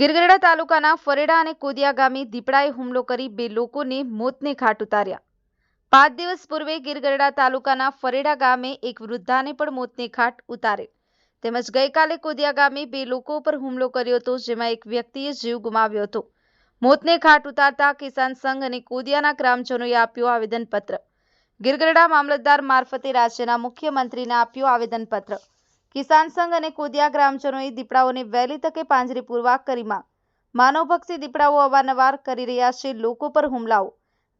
ગીરગઢડા તાલુકાના ફરેડા અને કોદિયા ગામે દીપડાએ હુમલો કરી બે લોકોને મોતને ઘાટ ઉતાર્યા. પાંચ દિવસ પૂર્વે ગીરગઢડા તાલુકાના ફરેડા ગામે એક વૃદ્ધાને પણ મોતને ઘાટ ઉતારેલ તેમજ ગઈકાલે કોદિયા ગામે બે લોકો પર હુમલો કર્યો હતો, જેમાં એક વ્યક્તિએ જીવ ગુમાવ્યો હતો. મોતને ઘાટ ઉતારતા કિસાન સંઘ અને કોદિયાના ગ્રામજનોએ આપ્યું આવેદનપત્ર. ગીરગઢડા મામલતદાર મારફતે રાજ્યના મુખ્યમંત્રીને આપ્યું આવેદનપત્ર. કિસાન સંઘ અને કોદિયા ગ્રામજનોએ દીપડાઓને વહેલી તકે પાંજરે પૂરવા કરી માંગ માનવભક્ષી દીપડાઓ અવારનવાર કરી રહ્યા છે લોકો પર હુમલાઓ.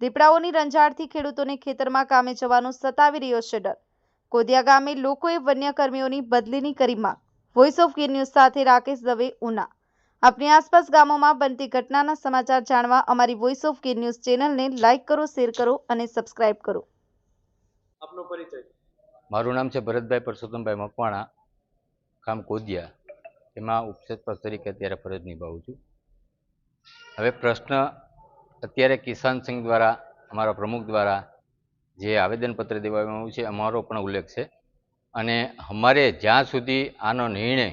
દીપડાઓની રંજાડથી ખેડૂતોને ખેતરમાં કામે જવાનો સતાવી રહ્યો છે ડર. કોદિયા ગામે લોકોએ વન્યકર્મીઓની બદલીની કરી માંગ વોઇસ ઓફ ગીર ન્યૂઝ સાથે રાકેશ દવે ઉના. આપની આસપાસ ગામોમાં બનતી ઘટનાના સમાચાર જાણવા અમારી વોઇસ ઓફ ગીર ન્યૂઝ ચેનલને લાઇક કરો શેર કરો અને સબસ્ક્રાઇબ કરો. આપનો પરિચય. મારું નામ છે ભરતભાઈ પરસોત્તમભાઈ મકવાણા. ગામ કોદિયા. એમાં ઉપસરપંચ તરીકે અત્યારે ફરજ નિભાવું છું. હવે પ્રશ્ન અત્યારે કિસાન સંઘ દ્વારા, અમારા પ્રમુખ દ્વારા જે આવેદનપત્ર દેવામાં આવ્યું છે, અમારો પણ ઉલ્લેખ છે. અને અમારે જ્યાં સુધી આનો નિર્ણય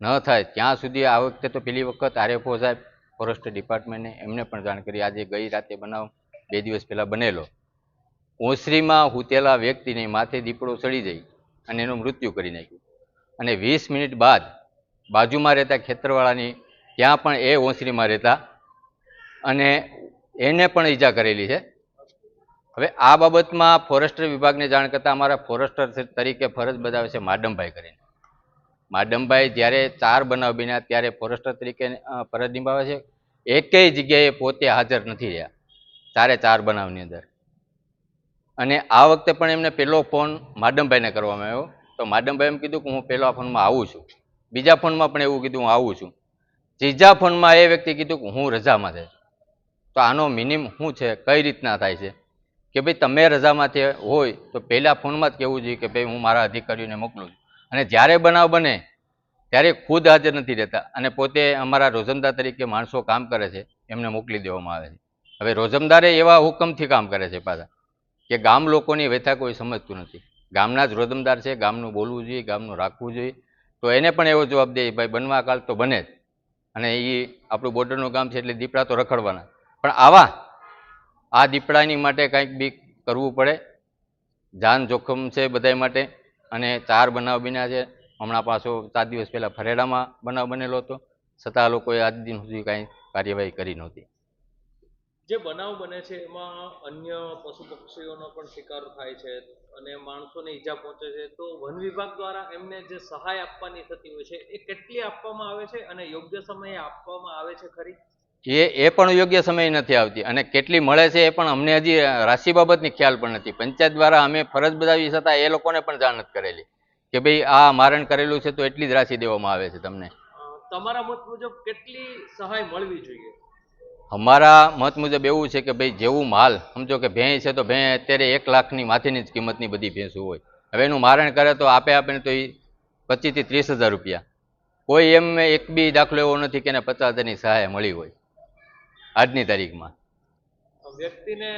ન થાય, ત્યાં સુધી આ વખતે તો પેલી વખત આરએફઓ સાહેબ, ફોરેસ્ટ ડિપાર્ટમેન્ટને એમને પણ જાણ કરી. આજે ગઈ રાતે બનાવ, બે દિવસ પહેલાં બનેલો. ઓસરીમાં હૂતેલા વ્યક્તિને માથે દીપડો ચડી જઈ અને એનું મૃત્યુ કરી નાખ્યું. અને વીસ મિનિટ બાદ બાજુમાં રહેતા ખેતરવાળાની ત્યાં પણ એ ઓસરીમાં રહેતા અને એને પણ ઈજા કરેલી છે. હવે આ બાબતમાં ફોરેસ્ટર વિભાગને જાણ કરતાં અમારા ફોરેસ્ટર તરીકે ફરજ બજાવે છે માડમભાઈ કરીને. માડમભાઈ જ્યારે ચાર બનાવ બન્યા ત્યારે ફોરેસ્ટર તરીકે ફરજ નિભાવે છે. એકેય જગ્યાએ પોતે હાજર નથી રહ્યા ચારે ચાર બનાવની અંદર. અને આ વખતે પણ એમને પહેલો ફોન માડમભાઈને કરવામાં આવ્યો. તો માડમભાઈ એમ કીધું કે હું પહેલા ફોનમાં આવું છું. બીજા ફોનમાં પણ એવું કીધું હું આવું છું. ત્રીજા ફોનમાં એ વ્યક્તિ કીધું કે હું રજામાં છે. તો આનો મિનિમમ શું છે? કઈ રીતના થાય છે? કે ભાઈ તમે રજામાંથી હોય તો પહેલા ફોનમાં જ કહેવું જોઈએ કે ભાઈ હું મારા અધિકારીઓને મોકલું છું. અને જ્યારે બનાવ બને, ત્યારે ખુદ હાજર નથી રહેતા. અને પોતે અમારા રોજમદાર તરીકે માણસો કામ કરે છે, એમને મોકલી દેવામાં આવે છે. હવે રોજમદારે એવા હુકમથી કામ કરે છે પાછા, કે ગામ લોકોની વ્યથા કોઈ સમજતું નથી. ગામના જ રોદમદાર છે, ગામનું બોલવું જોઈએ, ગામનું રાખવું જોઈએ. તો એને પણ એવો જવાબ દે ભાઈ બનવા કાલ તો બને જ. અને એ આપણું બોર્ડરનું ગામ છે એટલે દીપડા તો રખડવાના. પણ આવા, આ દીપડાની માટે કંઈક બી કરવું પડે. જાન જોખમ છે બધાય માટે. અને ચાર બનાવ બન્યા છે. હમણાં પાછો સાત દિવસ પહેલાં ફરેડામાં બનાવ બનેલો હતો. છતાં લોકોએ આજ દિન સુધી કાંઈ કાર્યવાહી કરી નહોતી. જે બનાવ બને છે, એમાં અન્ય પશુ પક્ષીઓનો પણ શિકાર થાય છે. અને માણસોને ઈજા પહોંચે છે તો વન વિભાગ દ્વારા એમને જે સહાય આપવાની થતી હોય છે એ કેટલી આપવામાં આવે છે અને યોગ્ય સમયે આપવામાં આવે છે ખરી? એ એ પણ યોગ્ય સમય નથી આવતી અને કેટલી મળે છે એ પણ અમને હજી રાશિ બાબતની ખ્યાલ પણ નથી. પંચાયત દ્વારા અમે ફરજ બજાવી છતાં એ લોકોને પણ જાણ કરેલી કે ભાઈ આ મારણ કરેલું છે તો એટલી જ રાશિ દેવામાં આવે છે તમને. તમારા મત મુજબ કેટલી સહાય મળવી જોઈએ? અમારા મત મુજબ એવું છે કે ભાઈ જેવું માલ સમજો કે ભેંસ છે તો ભેં અત્યારે એક લાખની માથેની જ કિંમતની બધી ભેંસું હોય. હવે એનું મારણ કરે તો આપે આપે તો એ પચીસથી ત્રીસ હજાર રૂપિયા. કોઈ એમ એક બી દાખલો એવો નથી કે એને પચાસ હજારની સહાય મળી હોય આજની તારીખમાં. વ્યક્તિને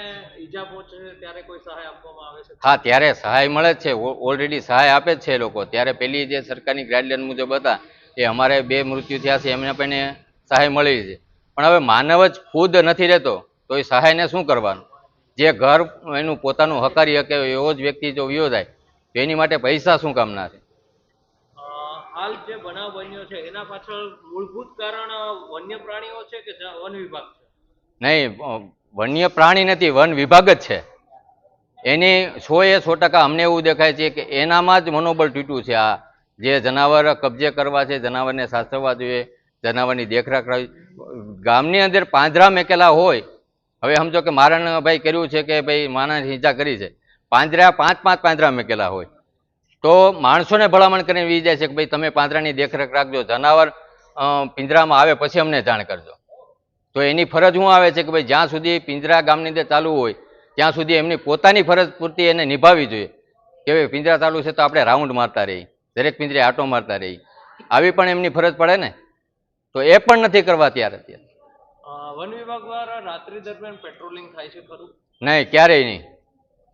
ઈજા પહોંચે ત્યારે કોઈ સહાય આપવામાં આવે છે? હા ત્યારે સહાય મળે જ છે. ઓલરેડી સહાય આપે જ છે એ લોકો. ત્યારે પેલી જે સરકારની ગાઈડલાઈન મુજબ હતા એ અમારે બે મૃત્યુ થયા છે એમને પણ સહાય મળી છે. પણ હવે માનવ જ ખુદ નથી રહેતો તો એ સહાયને શું કરવાનું? જે ઘર એનું પોતાનું હકારી શકે એવો જ વ્યક્તિ જો વિયો જાય તો એની માટે પૈસા શું કામના છે? હાલ જે બનાવ બન્યો છે એના પાછળ મૂળભૂત કારણ વન્ય પ્રાણીઓ છે કે વન વિભાગ છે? નહીં વન્ય પ્રાણી નથી વન વિભાગ જ છે. એની સો એ સો ટકા અમને એવું દેખાય છે કે એનામાં જ મનોબળ તૂટ્યું છે આ. જે જનાવર કબજે કરવા છે જનાવરને સાચવવા જોઈએ જનાવરની દેખરેખ રાખવી ગામની અંદર પાંજરા મેકેલા હોય, હવે સમજો કે મારણ ભાઈ કર્યું છે કે ભાઈ માણસ હિંસા કરી છે, પાંજરા પાંચ પાંચ પાંજરા મેકેલા હોય. તો માણસોને ભલામણ કરીને વી જાય છે કે ભાઈ તમે પાંજરાની દેખરેખ રાખજો, જનાવર પિંજરામાં આવે પછી અમને જાણ કરજો. તો એની ફરજ શું આવે છે કે ભાઈ જ્યાં સુધી પિંજરા ગામની અંદર ચાલુ હોય, ત્યાં સુધી એમની પોતાની ફરજ પૂરતી એને નિભાવવી જોઈએ. કે ભાઈ પિંજરા ચાલુ છે તો આપણે રાઉન્ડ મારતા રહી દરેક પિંજરે આટો મારતા રહી આવી પણ એમની ફરજ પડે ને? તો એ પણ નથી કરવા ત્યારે અત્યારે. વન વિભાગ દ્વારા રાત્રિ દરમિયાન પેટ્રોલિંગ થાય છે ખરું? નહીં ક્યારેય નહીં.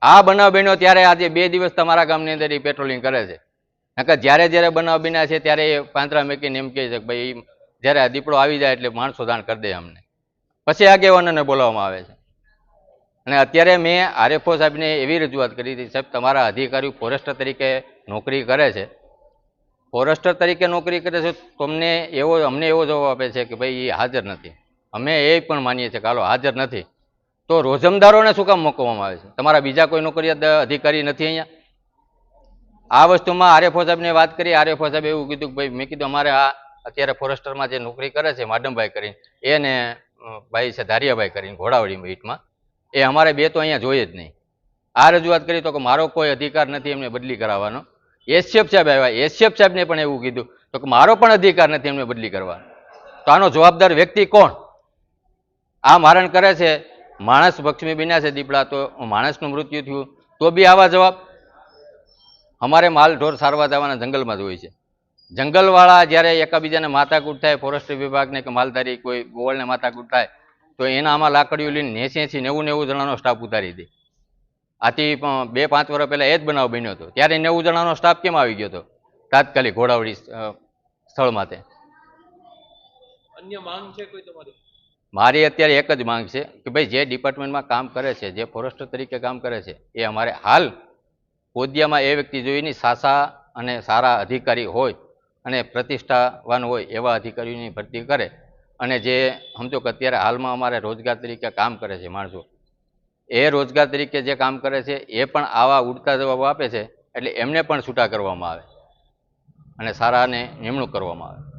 આ બનાવ બન્યો ત્યારે આજે બે દિવસ તમારા ગામની અંદર એ પેટ્રોલિંગ કરે છે. નકર જ્યારે જ્યારે બનાવ બન્યા છે ત્યારે એ પાંતરા મેકીને એમ કહે છે કે ભાઈ જ્યારે આ દીપડો આવી જાય એટલે માણસો દાણ કરી દે અમને. પછી આગેવાનોને બોલાવવામાં આવે છે. અને અત્યારે મેં આરએફઓ સાહેબને એવી રજૂઆત કરી હતી સાહેબ તમારા અધિકારીઓ ફોરેસ્ટર તરીકે નોકરી કરે છે. ફોરેસ્ટર તરીકે નોકરી કરે છે, તમને એવો, અમને એવો જવાબ આપે છે કે ભાઈ એ હાજર નથી. અમે એ પણ માનીએ છીએ કે હાલો, હાજર નથી. તો રોજમદારોને શું કામ મૂકવામાં આવે છે? તમારા બીજા કોઈ નોકરિયાત અધિકારી નથી અહીંયા? આ વસ્તુમાં આરએફઓ સાહેબને વાત કરી, આરએફઓ સાહેબ એવું કીધું કે ભાઈ, મેં કીધું અમારે આ અત્યારે ફોરેસ્ટરમાં જે નોકરી કરે છે, માડમભાઈ કરીને, એને ભાઈ છે, ધારિયાભાઈ કરીને ઘોડાવડી મીટમાં એ અમારે બે તો અહીંયા જોઈએ જ નહીં. આ રજૂઆત કરી તો કે મારો કોઈ અધિકાર નથી એમને બદલી કરાવવાનો. એસએફ સાહેબ આવ્યા. એસએફ સાહેબને પણ એવું કીધું. તો કે મારો પણ અધિકાર નથી, એમને બદલી કરવાનો. તો આનો જવાબદાર વ્યક્તિ કોણ? આ મારણ કરે છે. માણસ ભક્ષમી બન્યા છે દીપડા. તો માણસનું મૃત્યુ થયું. તો બી આવા જવાબ. અમારે માલ ઢોર સારવા જવાના જંગલમાં જ હોય છે. જંગલવાળા જ્યારે એકાબીજાને માથાકૂટ થાય ફોરેસ્ટ વિભાગને કે માલધારી કોઈ ગોવળને માથાકૂટ થાય, તો એના આમાં લાકડીઓ લઈને એસી એસી નેવું નેવું જણાનો સ્ટાફ ઉતારી દે. આથી બે પાંચ વર્ષ પહેલાં એ જ બનાવ બન્યો હતો. ત્યારે નેવું જણાનો સ્ટાફ કેમ આવી ગયો હતો? તાત્કાલિક ઘોડાવડી સ્થળ માટે. અન્ય માંગ છે કોઈ તમારી? મારી અત્યારે એક જ માંગ છે કે ભાઈ જે ડિપાર્ટમેન્ટમાં કામ કરે છે જે ફોરેસ્ટર તરીકે કામ કરે છે એ અમારે હાલ કોદિયામાં એ વ્યક્તિ જોઈની સાસા અને સારા અધિકારી હોય અને પ્રતિષ્ઠાવાન હોય એવા અધિકારીઓની ભરતી કરે અને જે સમજો કે અત્યારે હાલમાં અમારે રોજગાર તરીકે કામ કરે છે માણસો એ રોજગાર તરીકે જે કામ કરે છે, એ પણ આવા ઉડતા જવાબો આપે છે, એટલે એમને પણ છૂટા કરવામાં આવે. અને સારાને નિમણૂક કરવામાં આવે.